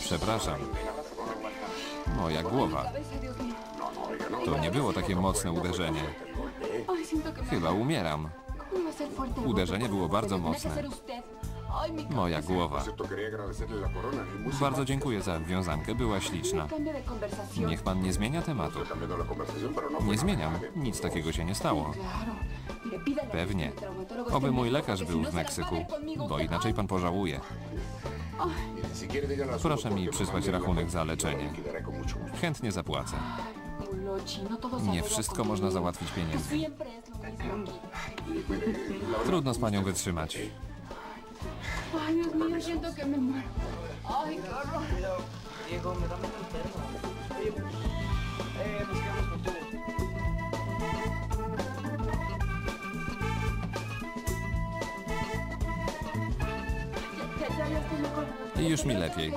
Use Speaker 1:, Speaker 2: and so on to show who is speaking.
Speaker 1: Przepraszam. Moja głowa. To nie było takie mocne uderzenie. Chyba umieram.
Speaker 2: ¿Cómo iba a ser fuerte el
Speaker 1: Uderzenie było bardzo mocne. Moja głowa. Bardzo dziękuję za wiązankę, była śliczna. Niech pan nie zmienia tematu. Nie zmieniam. Nic takiego się nie stało. Pewnie. Oby mój lekarz był w Meksyku, bo inaczej pan pożałuje. Proszę mi przysłać rachunek za
Speaker 3: y
Speaker 1: leczenie. Chętnie zapłacę.
Speaker 2: No
Speaker 1: Nie wszystko można załatwić pieniędzmi. Trudno z panią wytrzymać.
Speaker 2: Ay, Dios mío, siento que me muero. Ay, qué horror.
Speaker 1: I już mi lepiej.